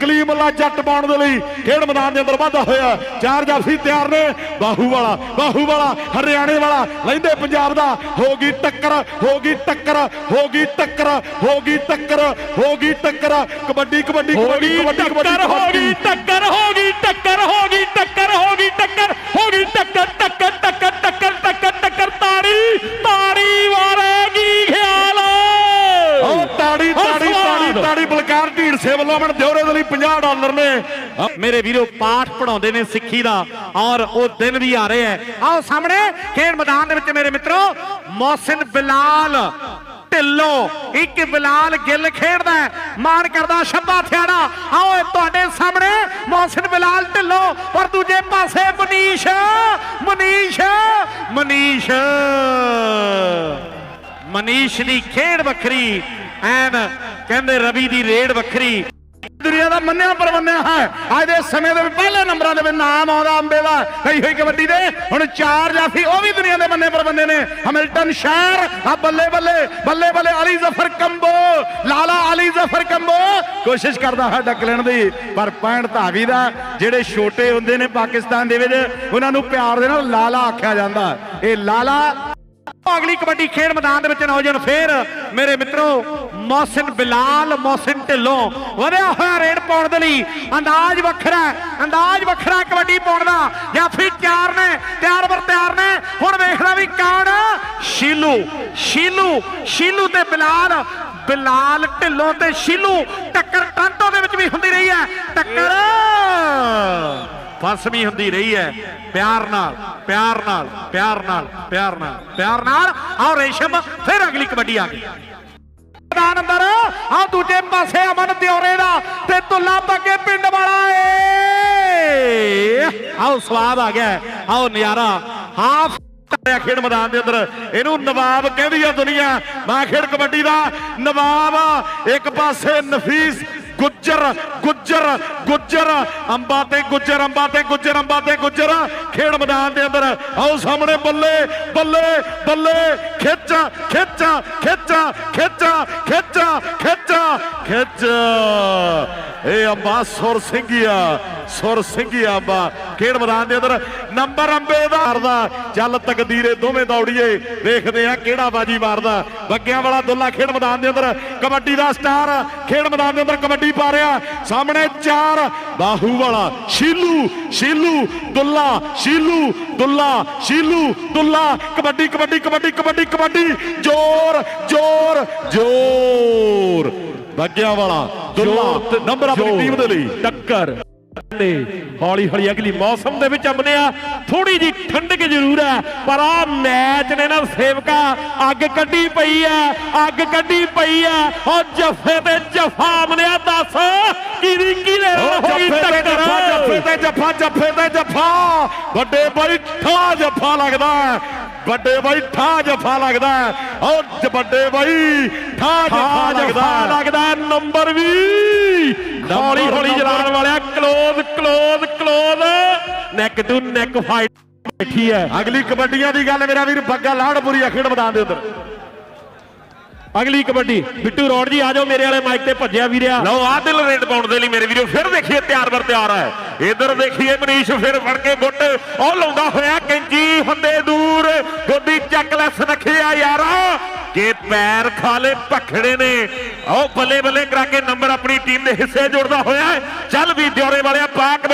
ਕਲੀਮਲਾ ਜੱਟ ਪਾਉਣ ਦੇ ਲਈ ਖੇਡ ਮੈਦਾਨ ਦੇ ਅੰਦਰ ਵਾਧਾ ਹੋਇਆ ਚਾਰ ਜਾਫੀ ਤਿਆਰ ਨੇ। ਬਾਹੂ ਵਾਲਾ ਬਾਹੂ ਵਾਲਾ ਹਰਿਆਣੇ ਵਾਲਾ। ਲੈਂਦੇ ਪੰਜਾਬ ਦਾ। ਹੋ ਗਈ ਟੱਕਰ ਹੋ ਗਈ ਟੱਕਰ ਹੋ ਗਈ ਟੱਕਰ ਹੋ ਗਈ ਟੱਕਰ ਹੋ ਗਈ ਟੱਕਰ। ਕਬੱਡੀ ਕਬੱਡੀ ਕਬੱਡੀ ਗਈ ਕਬੱਡੀ ਹੋ ਗਈ ਟੱਕਰ ਹੋ ਬਲਕਾਰ ਵੱਲੋਂ ਮਣ ਦਿਉਰੇ ਦੇ ਲਈ 50 ਡਾਲਰ ਨੇ। ਮੇਰੇ ਵੀਰੋ, ਪਾਠ ਪੜਾਉਂਦੇ ਨੇ ਸਿੱਖੀ ਦਾ ਔਰ ਉਹ ਦਿਨ ਵੀ ਆ ਰਹੇ ਹੈ। ਆਓ ਸਾਹਮਣੇ, ਖੇਡ ਮੈਦਾਨ ਦੇ ਵਿੱਚ ਮੇਰੇ ਮਿੱਤਰੋ ਮੌਸਨ ਬਿਲਾਲ ਢਿੱਲੋ ਇੱਕ ਬਿਲਾਲ ਗਿੱਲ ਖੇਡਦਾ ਹੈ। ਕਰਦਾ ਸ਼ੱਬਾ ਥਿਆੜਾ ਆਓ ਤੁਹਾਡੇ ਸਾਹਮਣੇ ਮੌਸਨ ਬਿਲਾਲ ਢਿੱਲੋਂ, ਪਰ ਦੂਜੇ ਪਾਸੇ ਮਨੀਸ਼ ਮਨੀਸ਼ ਮਨੀਸ਼। ਮਨੀਸ਼ ਦੀ ਖੇਡ ਵੱਖਰੀ ਐਨ ਕਹਿੰਦੇ ਰਵੀ ਦੀ ਰੇਡ ਵੱਖਰੀ। ਦੁਨੀਆ ਦਾ ਮੰਨਿਆ ਪਰਵੰਨਿਆ ਹੈ। ਅੱਜ ਦੇ ਸਮੇਂ ਦੇ ਪਹਿਲੇ ਨੰਬਰਾਂ ਦੇ ਵਿੱਚ ਨਾਮ ਆਉਂਦਾ ਅੰਬੇ ਦਾ। ਕਈ ਹੋਈ ਕਬੱਡੀ ਦੇ। ਹੁਣ ਚਾਰ ਜਾਫੀ, ਉਹ ਵੀ ਦੁਨੀਆ ਦੇ ਮੰਨੇ ਪਰਵੰਨੇ ਨੇ। ਹਮਿਲਟਨ ਸ਼ਹਿਰ ਆ ਬੱਲੇ ਬੱਲੇ ਬੱਲੇ ਬੱਲੇ ਅਲੀ ਜ਼ਫਰ ਕੰਬੋ, ਲਾਲਾ ਅਲੀ ਜ਼ਫਰ ਕੰਬੋ। ਕੋਸ਼ਿਸ਼ ਕਰਦਾ ਹੈ ਡੱਕ ਲੈਣ ਦੀ, ਪਰ ਪੈਣ ਧਾਵੀ ਦਾ। ਜਿਹੜੇ ਛੋਟੇ ਹੁੰਦੇ ਨੇ ਪਾਕਿਸਤਾਨ ਦੇ ਵਿੱਚ, ਉਹਨਾਂ ਨੂੰ ਪਿਆਰ ਦੇ ਨਾਲ ਲਾਲਾ ਆਖਿਆ ਜਾਂਦਾ। ਇਹ ਲਾਲਾ ਅਗਲੀ ਕਬੱਡੀ ਖੇਡ ਮੈਦਾਨ ਦੇ ਵਿੱਚ ਨੌਜਵਾਨ ਫੇਰ ਮੇਰੇ ਮਿੱਤਰੋ ਮੌਸਨ ਬਿਲਾਲ ਮੌਸਨ ਢਿੱਲੋਂ ਵਧਿਆ ਹੋਇਆ ਰੇਡ ਪਾਉਣ ਦੇ ਲਈ। ਅੰਦਾਜ਼ ਵੱਖਰਾ ਅੰਦਾਜ਼ ਵੱਖਰਾ ਕਬੱਡੀ ਪਾਉਣ ਦਾ। ਜਾਫੀ ਤਿਆਰ ਨੇ, ਤਿਆਰ ਬਰ ਤਿਆਰ ਨੇ। ਹੁਣ ਵੇਖਦਾ ਵੀ ਕੌਣ? ਸ਼ੀਲੂ ਸ਼ੀਲੂ ਸ਼ੀਲੂ ਤੇ ਬਿਲਾਲ। ਬਿਲਾਲ ਢਿੱਲੋਂ ਤੇ ਸ਼ੀਲੂ। ਟੱਕਰ ਟਾਂਟੋ ਦੇ ਵਿੱਚ ਵੀ ਹੁੰਦੀ ਰਹੀ ਹੈ। ਟੱਕਰ। ਫਸਵੀਂ ਹੁੰਦੀ ਰਹੀ ਹੈ। ਪਿਆਰ ਨਾਲ ਪਿਆਰ ਨਾਲ ਪਿਆਰ ਨਾਲ ਪਿਆਰ ਨਾਲ ਪਿਆਰ ਨਾਲ। ਆਹ ਰੇਸ਼ਮ ਫਿਰ ਅਗਲੀ ਕਬੱਡੀ ਆ ਗਈ। ਮੈਦਾਨ ਅੰਦਰ ਆ ਦੂਜੇ ਪਾਸੇ ਅਮਨ ਦਿਉਰੇ ਦਾ ਤੇ ਤੁੱਲਾ ਬੱਗੇ ਪਿੰਡ ਵਾਲਾ ਏ। ਆਓ ਸਵਾਦ ਆ ਗਿਆ। ਆਓ ਨਜ਼ਾਰਾ। ਹਾਫ ਆ ਖੇਡ ਮੈਦਾਨ ਦੇ ਅੰਦਰ। ਇਹਨੂੰ ਨਵਾਬ ਕਹਿੰਦੀ ਆ ਦੁਨੀਆ। ਮੈਂ ਖੇਡ ਕਬੱਡੀ ਦਾ ਨਵਾਬ ਇੱਕ ਪਾਸੇ ਨਫੀਸ ਗੁੱਜਰ ਗੁੱਜਰ ਗੁੱਜਰ। ਅੰਬਾ ਤੇ ਗੁੱਜਰ, ਅੰਬਾ ਤੇ ਗੁੱਜਰ, ਅੰਬਾ ਤੇ ਗੁੱਜਰ। ਖੇਡ ਮੈਦਾਨ ਦੇ ਅੰਦਰ ਆਓ ਸਾਹਮਣੇ ਬੱਲੇ ਬੱਲੇ ਬੱਲੇ। ਖਿੱਚ ਖਿੱਚ ਖਿੱਚ ਖਿੱਚ। ਖਿੱਚ। ਇਹ ਅੰਬਾ ਸੁਰ ਸਿੰਘੀਆ ਸੁਰ ਸਿੰਘੀਆ ਅੰਬਾ। ਖੇਡ ਮੈਦਾਨ ਦੇ ਅੰਦਰ ਨੰਬਰ ਅੰਬੇ ਦਾ ਮਾਰਦਾ। ਚੱਲ ਤਕਦੀਰੇ ਦੋਵੇਂ ਦੌੜੀਏ। ਵੇਖਦੇ ਆ ਕਿਹੜਾ ਬਾਜੀ ਮਾਰਦਾ। ਬੱਗਿਆਂ ਵਾਲਾ ਦੁੱਲਾ ਖੇਡ ਮੈਦਾਨ ਦੇ ਅੰਦਰ। ਕਬੱਡੀ ਦਾ ਸਟਾਰ। ਖੇਡ ਮੈਦਾਨ ਦੇ ਅੰਦਰ ਕਬੱਡੀ ਪਾ ਰਿਹਾ। ਸਾਹਮਣੇ ਚਾਰ। ਬਾਹੂ ਵਾਲਾ, ਸ਼ੀਲੂ ਸ਼ੀਲੂ, ਦੁੱਲਾ ਸ਼ੀਲੂ ਦੁੱਲਾ ਸ਼ੀਲੂ, ਦੁੱਲਾ। ਕਬੱਡੀ ਕਬੱਡੀ ਕਬੱਡੀ ਕਬੱਡੀ ਕਬੱਡੀ। ਜ਼ੋਰ ਜ਼ੋਰ ਜ਼ੋਰ। ਬੱਗਿਆਂ ਵਾਲਾ ਦੁੱਲਾ ਨੰਬਰ ਆਪਣੀ ਟੀਮ ਦੇ ਲਈ। ਟੱਕਰ। ਨੇ ਹੌਲੀ ਹੌਲੀ ਅਗਲੀ ਮੌਸਮ ਦੇ ਵਿੱਚ ਅੰਬਨਿਆ ਥੋੜੀ ਜੀ ਠੰਡਕ ਜ਼ਰੂਰ ਹੈ ਪਰ ਆ ਮੈਚ ਨੇ ਨਾ ਸੇਵਕਾ ਅੱਗ ਕੱਢੀ ਪਈ ਹੈ ਅੱਗ ਕੱਢੀ ਪਈ ਹੈ। ਉਹ ਜੱਫੇ ਤੇ ਜਫਾ ਅਮਨਿਆ ਦੱਸ ਕਿਹਦੀ ਕਿਹਦੇ ਨਾਲ ਓ ਹੋ ਗਈ ਜੱਫੇ ਤੇ ਜੱਫਾ ਜੱਫੇ ਟੱਕਰ ਤੇ ਜੱਫਾ ਤੇ ਵੱਡੇ ਬਾਈ ਠਾ ਜੱਫਾ ਲੱਗਦਾ। ਵੱਡੇ ਬਾਈ ਠਾ ਜੱਫਾ ਲੱਗਦਾ ਹੈ। ਓ ਜ- ਵੱਡੇ ਬਾਈ ਠਾ ਜੱਫਾ ਲੱਗਦਾ। ਲੱਗਦਾ ਨੰਬਰ ਵੀ। ਹੌਲੀ ਹੌਲੀ ਜਲਾਣ ਵਾਲਿਆ close close close neck to neck fight ਬੈਠੀ ਹੈ। ਅਗਲੀ ਕਬੱਡੀਆਂ ਦੀ ਗੱਲ ਮੇਰਾ ਵੀਰ ਬੱਗਾ ਲਾੜਪੁਰੀ ਖੇਡ ਮੈਦਾਨ ਦੇ ਅੰਦਰ ਅਗਲੀ ਕਬੱਡੀ, ਬਿੱਟੂ ਰੌੜ ਜੀ, ਆ ਜਾਓ ਮੇਰੇ ਵਾਲੇ ਮਾਈਕ ਤੇ ਭੱਜਿਆ ਵੀਰਿਆ। ਲਓ ਆ ਦਿਲ ਰੇਡ ਪਾਉਣ ਦੇ ਲਈ ਮੇਰੇ ਵੀਰੋ ਫਿਰ ਦੇਖੀਏ, ਤਿਆਰ ਬਰ ਤਿਆਰ ਹੈ। ਇਧਰ ਦੇਖੀਏ ਮਨੀਸ਼, ਫਿਰ ਫੜ ਕੇ ਗੁੱਟ। ਉਹ ਲਾਉਂਦਾ ਹੋਇਆ ਕੈਂਜੀ ਹੁੰਦੇ ਦੂਰ। ਗੋਡੀ ਚੱਕ ਲੈ, ਸਨਖਿਆ ਯਾਰਾ। ਕਿ ਪੈਰ ਖਾਲੇ ਭਖੜੇ ਨੇ। ਉਹ ਬੱਲੇ ਬੱਲੇ ਕਰਾ ਕੇ ਨੰਬਰ ਆਪਣੀ ਟੀਮ ਦੇ ਹਿੱਸੇ ਜੁੜਦਾ ਹੋਇਆ ਚੱਲ ਵੀ ਦਿਉਰੇ ਵਾਲਿਆ, ਪਾਕ